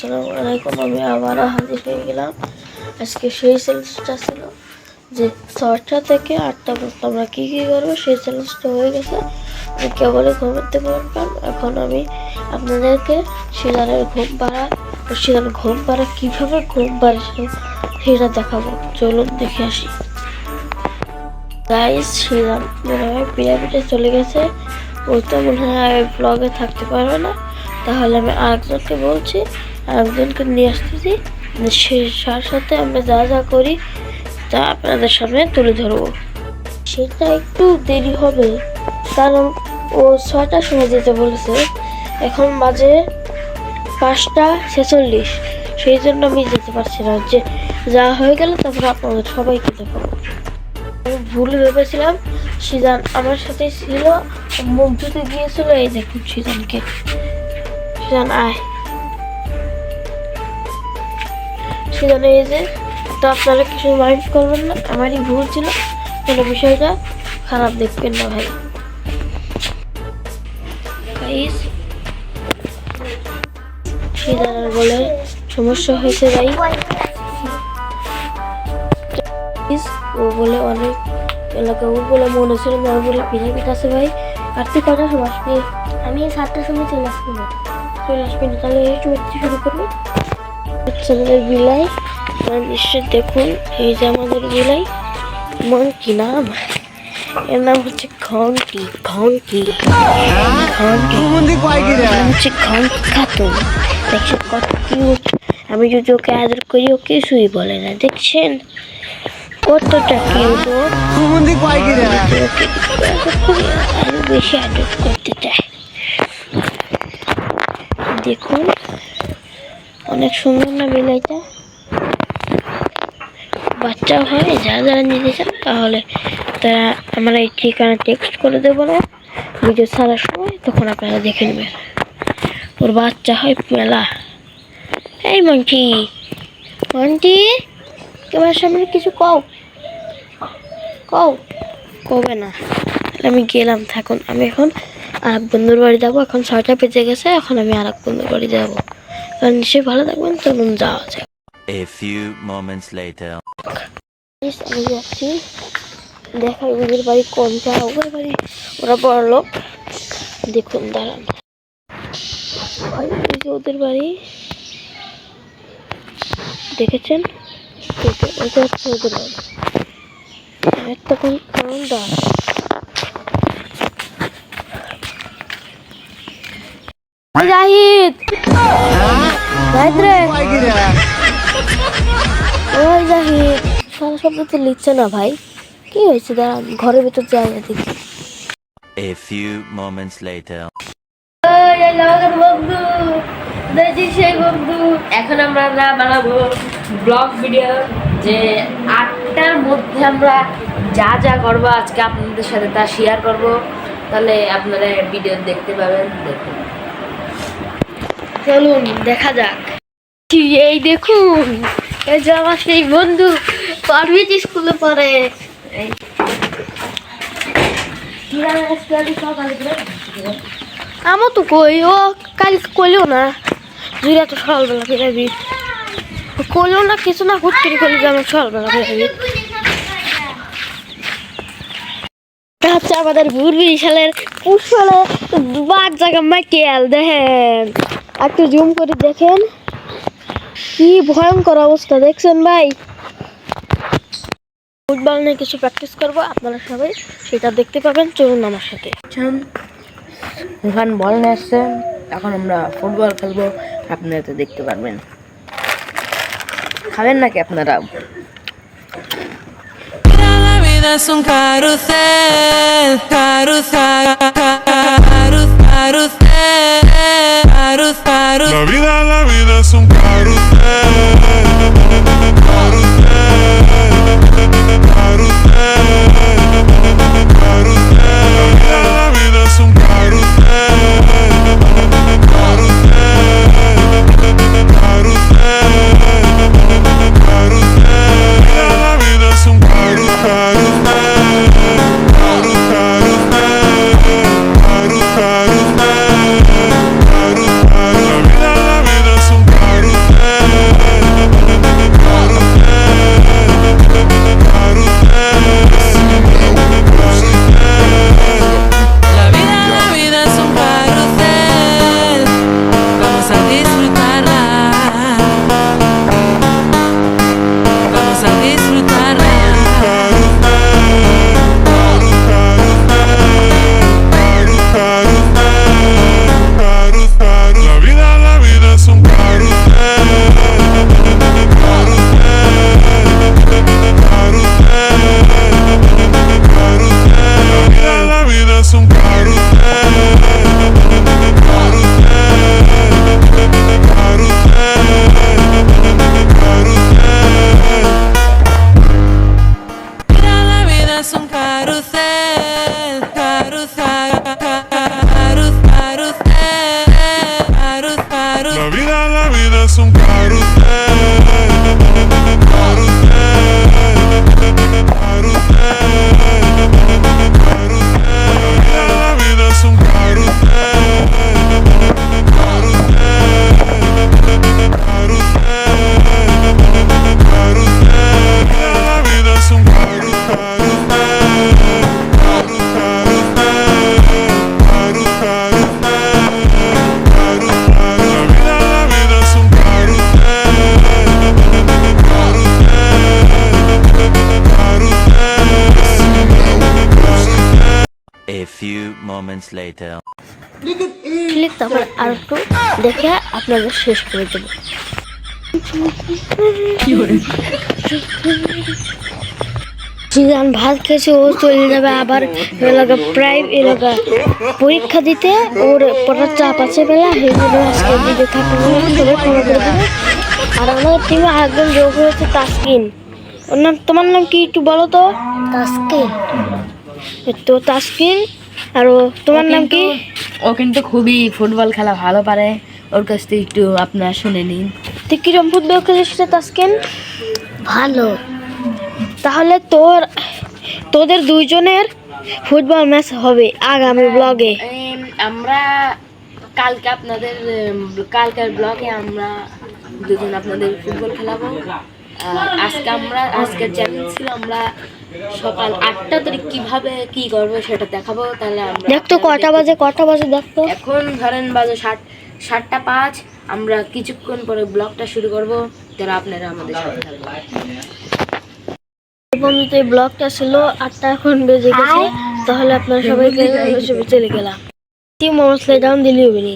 আসসালামু আমি আবারও হাজির হয়ে গেলাম। আজকে সেই চ্যালেঞ্জটা ছিল যে ছটা থেকে আটটা পর্যন্ত আমরা কী কী করব, সেই চ্যালেঞ্জটা হয়ে গেছে। কেবলই ঘুমাতে পারলাম এখন আমি আপনাদেরকে সিজানের ঘুম পাড়া সিজানের ঘুম পাড়া কীভাবে ঘুম পাড়ে সেটা দেখাবো। চলুন দেখে আসি। গাইস সিজান মনে হয় পিরামিডে চলে গেছে, ও তো মনে হয় ব্লগে থাকতে পারবে না। তাহলে আমি আরেকজনকে বলছি আরেকজনকে নিয়ে আসতেছি। সেই সার সাথে আমরা যা যা করি, তা আপনাদের সামনে তুলে ধরবো। সেটা একটু দেরি হবে, কারণ ও ছয়টার সময় যেতে বলেছে। এখন বাজে পাঁচটা ছেচল্লিশ। সেই জন্য আমি যেতে পারছি না। যে যা হয়ে গেল, তারপর আপনাদের সবাইকে দেখাবো। আমি ভুল ভেবেছিলাম, সিজান আমার সাথে ছিল। মুখ ধুতে গিয়েছিল, এই দেখুন সিজানকে। সিজান, আয়। সিজান এই যে। তো আপনারা কিছু মাইন্ড করবেন না। আমারই ভুল ছিল। কোনো বিষয়টা খারাপ দেখবেন না ভাই। বলে সমস্যা হয়েছে ভাই। ও বলে অনেক এলাকা ও বলে মনে ছিল না বলে পিরামিড আছে ভাই। আর তুই কটার সময় আসবি? আমি সাতটার সময় চলে আসব। চলে আসবি না তাহলে এই শুরু করবি। আমাদের বিলাই। নিশ্চয় দেখুন, এই যে আমাদের বিলাই। মন কি নাম। এর নাম হচ্ছে ঘন্টি ঘন্টি। ঘন্টি। হচ্ছে ঘন্টি খাতুন দেখছেন কত কিউট আমি যদি ওকে আদর করি, ও কিছুই বলে না, দেখছেন? কতটা কিউট ও। ওকে আরও বেশি আদর করতে চায়। দেখুন। অনেক সুন্দর না বিলাইটা? বাচ্চা হয় যারা যারা নিতে চান তাহলে তারা আমরা এই ঠিকানা টেক্সট করে দেবো না। ভিডিও ছাড়ার সময় তখন আপনারা দেখে নেবেন। ওর বাচ্চা হয় মেলা। এই মন্টি মন্টি, তোমার সামনে কিছু কও। কও, কবে না? আমি গেলাম, থাকুন। আমি এখন আর এক বন্ধুর বাড়ি যাব। এখন ছয়টা বেজে গেছে, এখন আমি আর এক বন্ধুর বাড়ি যাব। কারণ নিশ্চয়ই ভালো থাকবেন চলুন যাওয়া যায় A few moments later. Please আমি যাচ্ছি। দেখাই ওদের বাড়ি কোনটা ওদের বাড়ি ওরা বড় লোক। দেখুন দাঁড়ান। ওদের বাড়ি। দেখেছেন? হচ্ছে ওদের বাড়ি। একটা কোন কারণ দাঁড়ান জাহিদ! জাহিদ ওই জাহিদ সারা শব্দ তো লিখছে না ভাই। কি হয়েছে? দাঁড়ান ঘরের ভিতর যাই না দেখি। A few moments later. বন্ধু দেখি সেই বন্ধু। এখন আমরা আমরা বানাবো ব্লগ ভিডিও যে আটটার মধ্যে আমরা যা যা করব আজকে আপনাদের সাথে তা শেয়ার করব। তাহলে আপনারা ভিডিও দেখতে পাবেন দেখুন। চলুন, দেখা যাক। এই দেখুন, এই যে আমার সেই বন্ধু পারমিট স্কুলে পড়ে। আমার তো কই, ও কাল কইলেও না। জুড়ে তো সকালবেলা ফেরাবি করলেও না কিছু না, হুট করে করলে যেমন সকালবেলা এটা হচ্ছে আমাদের ভুরবি সালের পুষ্পলে বাদ জায়গা মাইকেল, দেখেন। একটু জুম করে দেখেন। কি ভয়ঙ্কর অবস্থা দেখছেন ভাই? ফুটবল নিয়ে কিছু প্র্যাকটিস করব আপনারা সবাই সেটা দেখতে পাবেন চলুন আমার সাথে। ওখান বল নিয়ে আসছে। এখন আমরা ফুটবল খেলব আপনারা তো দেখতে পারবেন। খাবেন নাকি আপনারা? Es un carrusel, carrusel, carrusel, carrusel. La vida, la Vida na vida são caros. Few moments later. Click তারপর আর একটু দেখে আপনাদের শেষ করে দেবো জিদান ভাত খেয়েছে ও চলে যাবে আবার এলাকা প্রায় এলাকা পরীক্ষা দিতে ওর পড়ার চাপ আছে বেলা সেগুলো আজকে দিতে থাকবে আর আমাদের টিমে আরেকজন যোগ হয়েছে তাসকিন ওর নাম তোমার নাম কি একটু বলো তো তাসকিন তো তাসকিন আর তোমার নাম কি? ও কিন্তু খুবই ফুটবল খেলা ভালো পারে। ওর কাছ থেকে একটু আপনারা শুনে নিন। তুই কিরম ফুটবল খেলিস রে তাসকিন? ভালো। তাহলে তোর তোদের দুইজনের ফুটবল ম্যাচ হবে আগামী ব্লগে। আমরা কালকে আপনাদের কালকের ব্লগে আমরা দুজন আপনাদের ফুটবল খেলাবো। আজকে আমরা আজকের চ্যালেঞ্জ ছিল আমরা সকাল আটটা তারিখ কীভাবে কি করব সেটা দেখাবো তাহলে আমরা দেখতো কটা বাজে কটা বাজে দেখতো এখন ধরেন বাজে ষাট সাতটা পাঁচ আমরা কিছুক্ষণ পরে ব্লগটা শুরু করব তারা আপনারা আমাদের সাথে থাকবেন। পর্যন্ত এই ব্লগটা ছিল আটটা এখন বেজে গেছে তাহলে আপনারা সবাই চলে গেলাম। টিম মোহাম্মদ ডাউন দিলি হবে নি